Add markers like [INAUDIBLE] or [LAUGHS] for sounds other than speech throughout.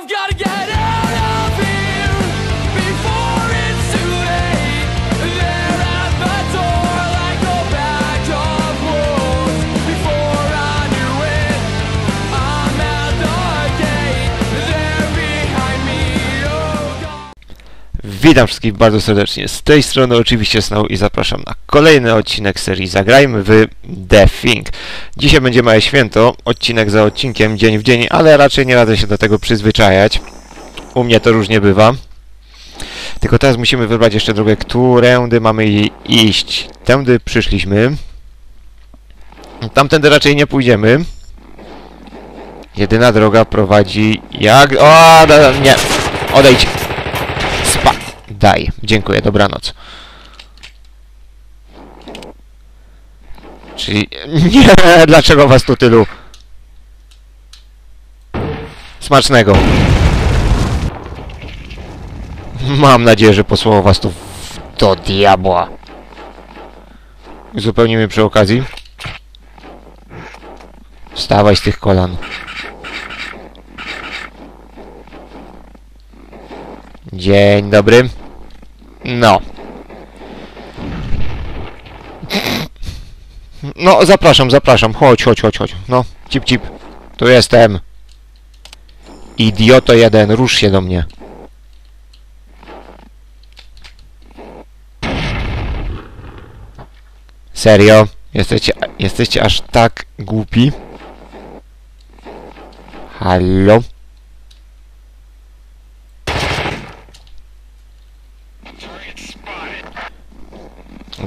I've gotta get out Witam wszystkich bardzo serdecznie. Z tej strony oczywiście Snow i zapraszam na kolejny odcinek serii Zagrajmy w The Thing. Dzisiaj będzie małe święto, odcinek za odcinkiem, dzień w dzień, ale raczej nie radzę się do tego przyzwyczajać. U mnie to różnie bywa. Tylko teraz musimy wybrać jeszcze drogę, którędy mamy iść. Tędy przyszliśmy. Tamtędy raczej nie pójdziemy. Jedyna droga prowadzi jak... O, nie! Odejdź! Daj. Dziękuję, dobranoc. Czyli... Nie! [LAUGHS] Dlaczego was tu tylu? Smacznego. Mam nadzieję, że posłało was tu w... do diabła. Zupełnie przy okazji. Wstawaj z tych kolan. Dzień dobry. No. No, zapraszam, zapraszam. Chodź, chodź, chodź, chodź. No, cip, cip. Tu jestem. Idioto jeden, rusz się do mnie. Serio? Jesteście, jesteście aż tak głupi? Halo?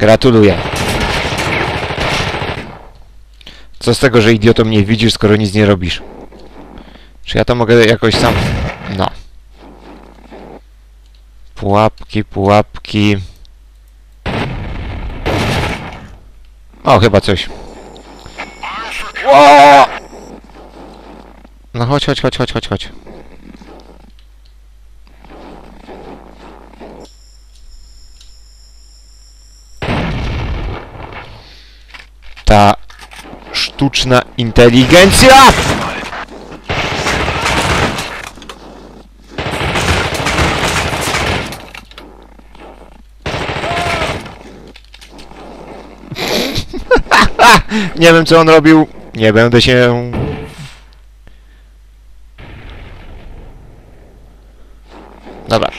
Gratuluję. Co z tego, że idioto mnie widzisz, skoro nic nie robisz? Czy ja to mogę jakoś sam... No. Pułapki, pułapki... O, chyba coś. Ło! No chodź, chodź, chodź, chodź, chodź, chodź. Ta sztuczna inteligencja! [LAUGHS] Nie wiem co on robił. Nie będę się... Dobra.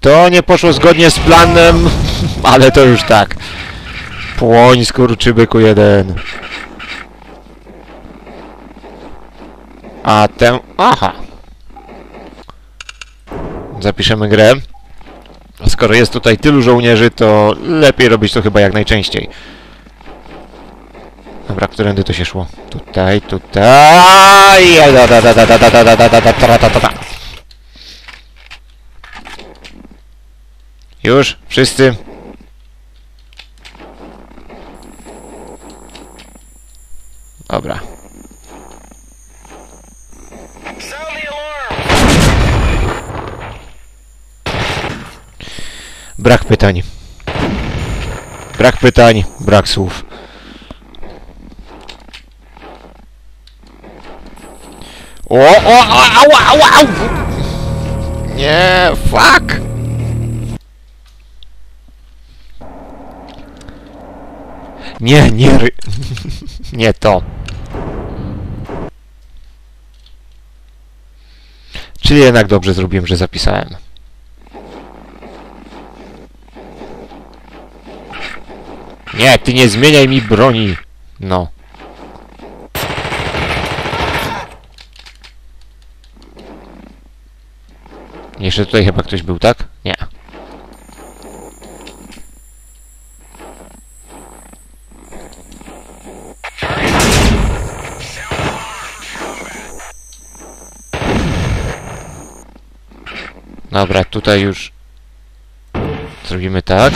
To nie poszło zgodnie z planem, [LAUGHS] ale to już tak. Płoń skurczybyku jeden. A tę... Aha. Zapiszemy grę. Skoro jest tutaj tylu żołnierzy, to lepiej robić to chyba jak najczęściej. Dobra, którędy to się szło? Tutaj, tutaj... Da, da, Dobra. Brak pytań. Brak pytań, brak słów. O, o, o, au, au, au! Nie, fuck! Nie, nie, ry... nie to. Czyli jednak dobrze zrobiłem, że zapisałem. Nie, ty nie zmieniaj mi broni. No. Jeszcze tutaj chyba ktoś był, tak? Nie. Dobra, tutaj już zrobimy tak.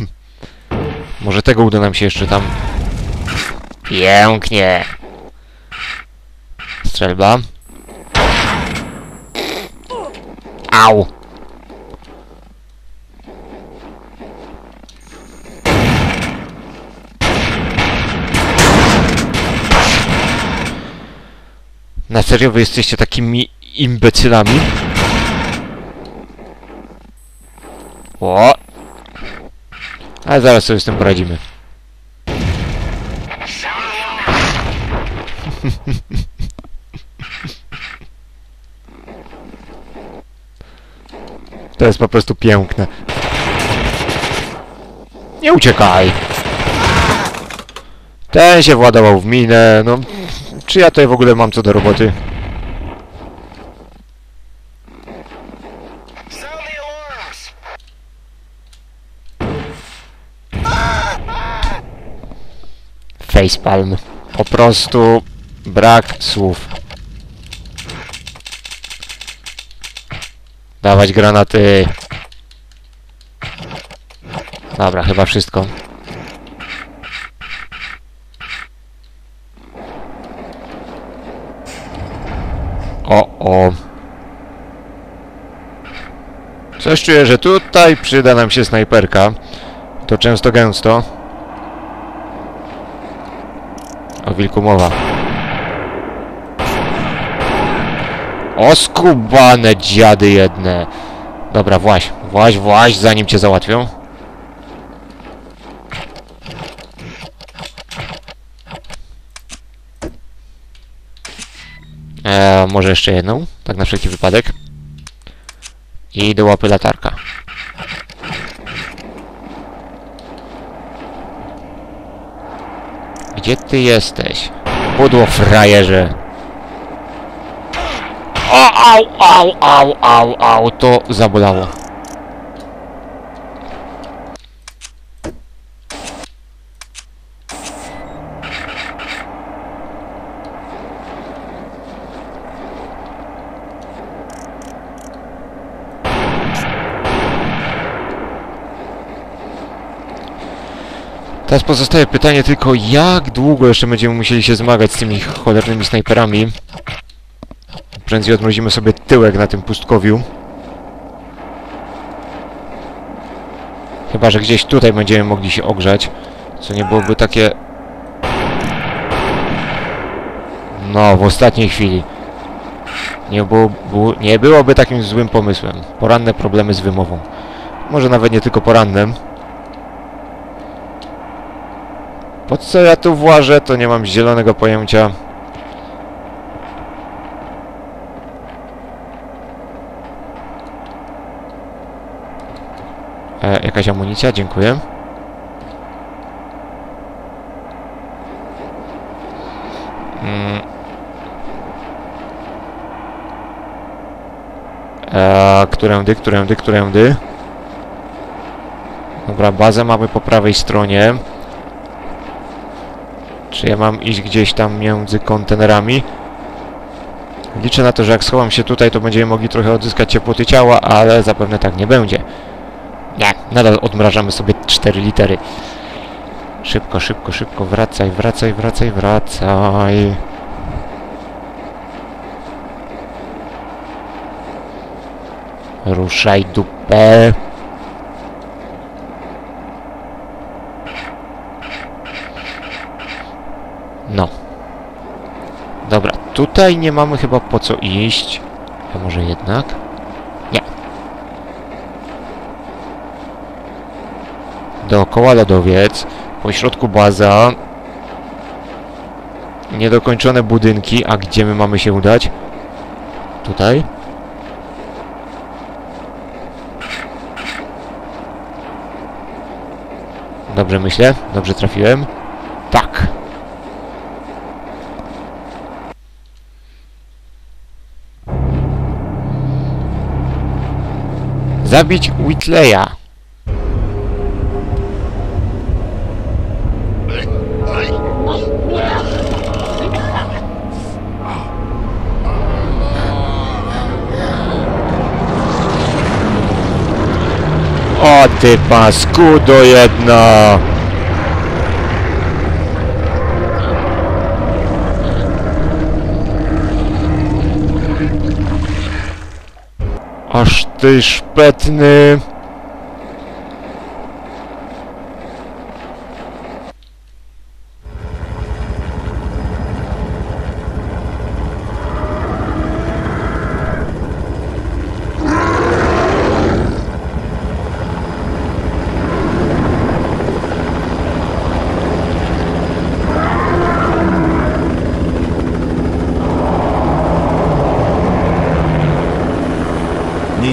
[LAUGHS] Może tego uda nam się jeszcze tam... Pięknie! Strzelba. Au! Na serio wy jesteście takimi imbecylami? O! Ale zaraz sobie z tym poradzimy. To jest po prostu piękne. Nie uciekaj! Ten się władował w minę, no... Czy ja tutaj w ogóle mam co do roboty? Facepalm. Po prostu brak słów. Dawać granaty. Dobra, chyba wszystko. O, o. Coś czuję, że tutaj przyda nam się snajperka. To często gęsto. O wilku mowa. O skubane dziady jedne. Dobra, właź, właź, właź, zanim cię załatwią. Eee, może jeszcze jedną, tak na wszelki wypadek. I do łapy latarka. Gdzie ty jesteś? Pudło frajerze. O, au, au, au, au, au, to zabolało. Teraz pozostaje pytanie tylko, jak długo jeszcze będziemy musieli się zmagać z tymi cholernymi snajperami. Prędzej odmrozimy sobie tyłek na tym pustkowiu. Chyba, że gdzieś tutaj będziemy mogli się ogrzać. Co nie byłoby takie... No, w ostatniej chwili. Nie, było, nie byłoby takim złym pomysłem. Poranne problemy z wymową. Może nawet nie tylko poranne. Po co ja tu włażę, to nie mam zielonego pojęcia. E, jakaś amunicja? Dziękuję. Mm. E, którędy, którędy, którędy? Dobra, bazę mamy po prawej stronie. Czy ja mam iść gdzieś tam między kontenerami? Liczę na to, że jak schowam się tutaj, to będziemy mogli trochę odzyskać ciepłoty ciała, ale zapewne tak nie będzie. Nie, nadal odmrażamy sobie 4 litery. Szybko, szybko, szybko, wracaj, wracaj, wracaj, wracaj. Ruszaj dupę. No. Dobra, tutaj nie mamy chyba po co iść. A może jednak? Nie. Dookoła lodowiec, po środku baza, niedokończone budynki, a gdzie my mamy się udać? Tutaj? Dobrze myślę? Dobrze trafiłem? Zabić Whitleya. O ty paskudo jedna! Aż ty szpetny!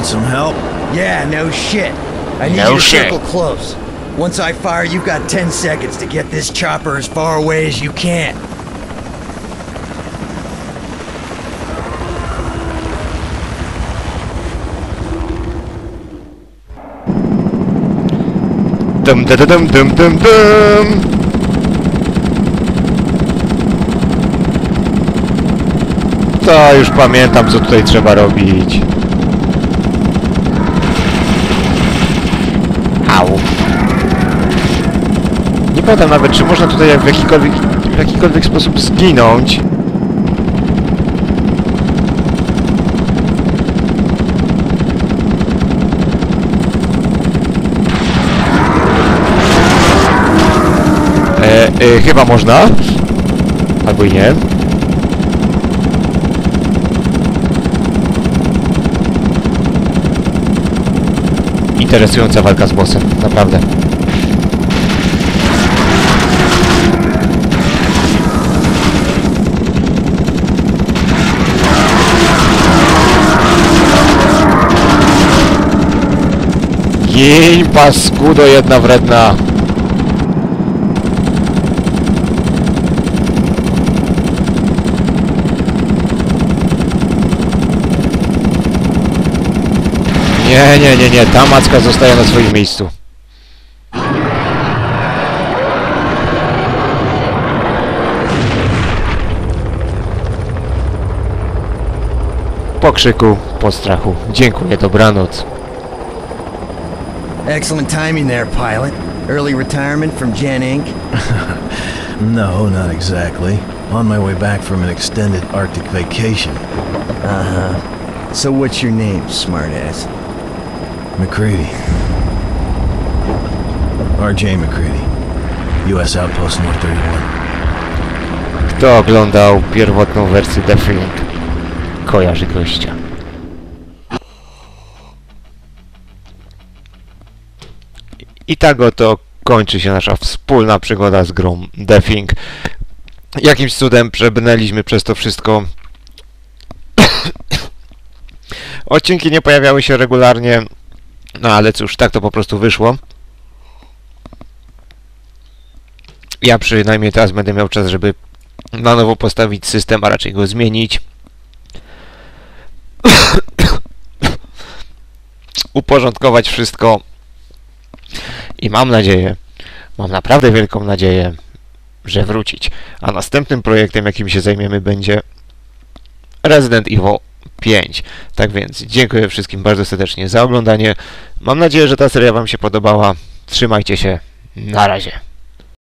Need some help? Yeah, no shit. I need No you to shit. circle close. Once I fire, you've got 10 seconds to get this chopper as far away as you can. Dum dum dum dum dum dum. To już pamiętam co tutaj trzeba robić. Pamiętam nawet czy można tutaj w jakikolwiek, w jakikolwiek sposób zginąć. E, e, chyba można. Albo i nie. Interesująca walka z bossem, naprawdę. Gień, paskudo jedna wredna. Nie, nie, nie, nie, ta macka zostaje na swoim miejscu. Po krzyku, po strachu. Dziękuję, dobranoc. Excellent timing there, pilot. Early retirement from Gen Inc. [LAUGHS] No, not exactly. On my way back from an extended Arctic vacation. Uh-huh. So what's your name, smartass? McCready. R.J. McCready. U.S. Outpost North 31. Kto oglądał pierwotną wersję The Thing, kojarzy gościa. I tak oto kończy się nasza wspólna przygoda z grą The Thing. Jakimś cudem przebrnęliśmy przez to wszystko. [COUGHS] Odcinki nie pojawiały się regularnie, no ale cóż, tak to po prostu wyszło. Ja przynajmniej teraz będę miał czas, żeby na nowo postawić system, a raczej go zmienić. [COUGHS] Uporządkować wszystko. I mam nadzieję, mam naprawdę wielką nadzieję, że wrócić. A następnym projektem, jakim się zajmiemy, będzie Resident Evil 5. Tak więc dziękuję wszystkim bardzo serdecznie za oglądanie. Mam nadzieję, że ta seria Wam się podobała. Trzymajcie się. Na razie.